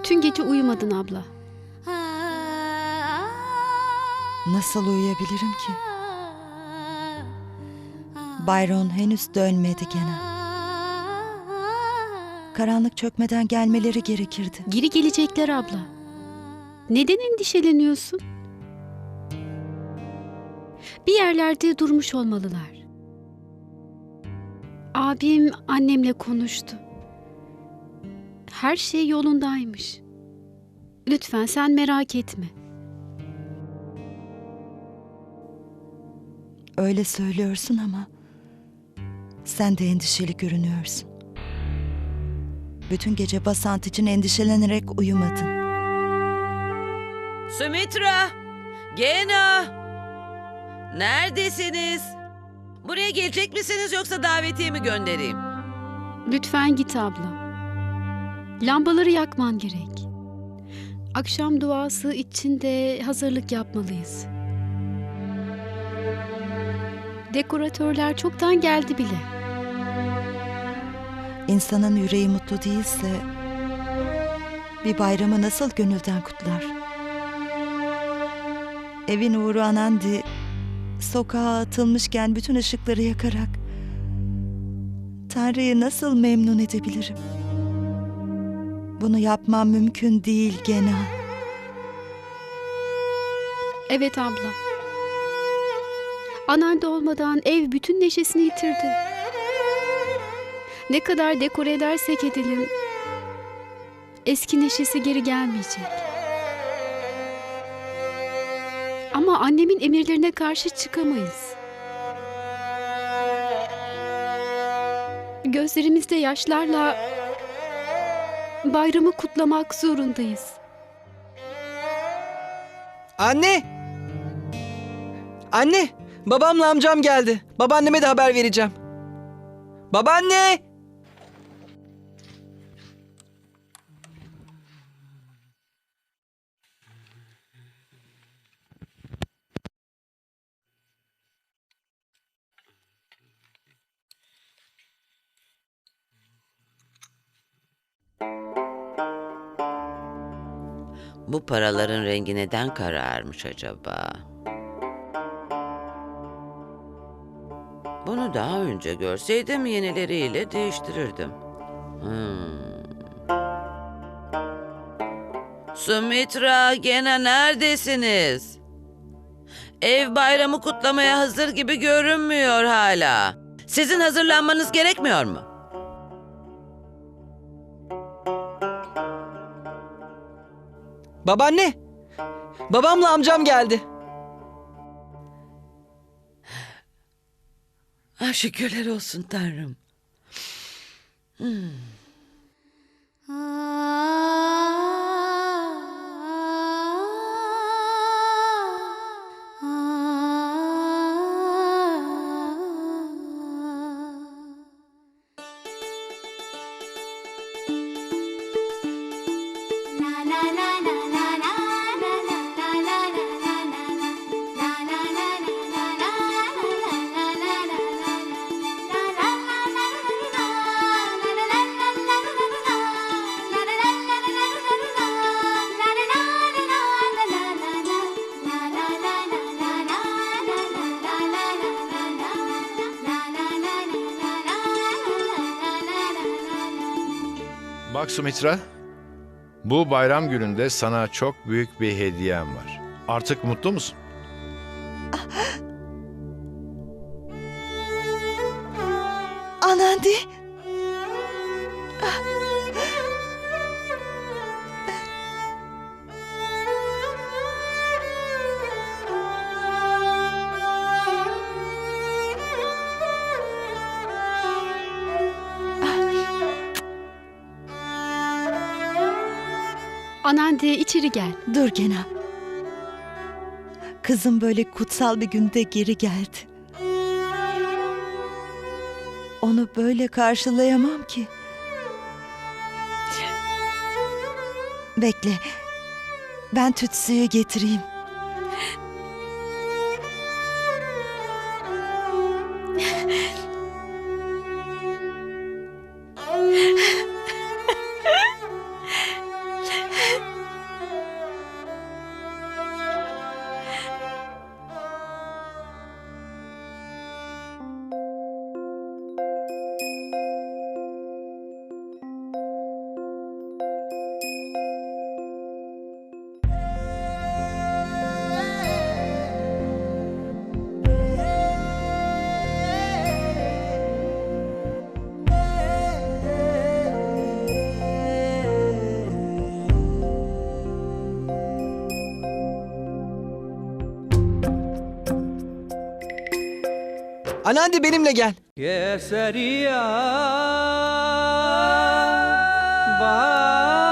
Bütün gece uyumadın abla. Nasıl uyuyabilirim ki? Byron henüz dönmedi gene. Karanlık çökmeden gelmeleri gerekirdi. Geri gelecekler abla. Neden endişeleniyorsun? Bir yerlerde durmuş olmalılar. Abim annemle konuştu. Her şey yolundaymış. Lütfen sen merak etme. Öyle söylüyorsun ama sen de endişeli görünüyorsun. Bütün gece Basant için endişelenerek uyumadın. Sumitra! Gena! Neredesiniz? Buraya gelecek misiniz yoksa davetiye mi göndereyim? Lütfen git abla. Lambaları yakman gerek. Akşam duası için de hazırlık yapmalıyız. Dekoratörler çoktan geldi bile. İnsanın yüreği mutlu değilse bir bayramı nasıl gönülden kutlar? Evin uğru Anandi sokağa atılmışken bütün ışıkları yakarak Tanrı'yı nasıl memnun edebilirim? Bunu yapmam mümkün değil Gena. Evet abla. Ananda olmadan ev bütün neşesini yitirdi. Ne kadar dekore edersek edelim, eski neşesi geri gelmeyecek. Ama annemin emirlerine karşı çıkamayız. Gözlerimizde yaşlarla bayramı kutlamak zorundayız. Anne! Anne! Babamla amcam geldi. Babaanneme de haber vereceğim. Babaanne! Bu paraların rengi neden kararmış acaba? Bunu daha önce görseydim yenileriyle değiştirirdim. Hmm. Sumitra, gene neredesiniz? Ev bayramı kutlamaya hazır gibi görünmüyor hala. Sizin hazırlanmanız gerekmiyor mu? Babaanne! Babamla amcam geldi. Ah, şükürler olsun Tanrım. Bak Sumitra, bu bayram gününde sana çok büyük bir hediyem var. Artık mutlu musun? Anandi! Anandi içeri gel. Dur Gena. Kızım böyle kutsal bir günde geri geldi. Onu böyle karşılayamam ki. Bekle. Ben tütsüyü getireyim. Anandi benimle gel. Keseriya Bağ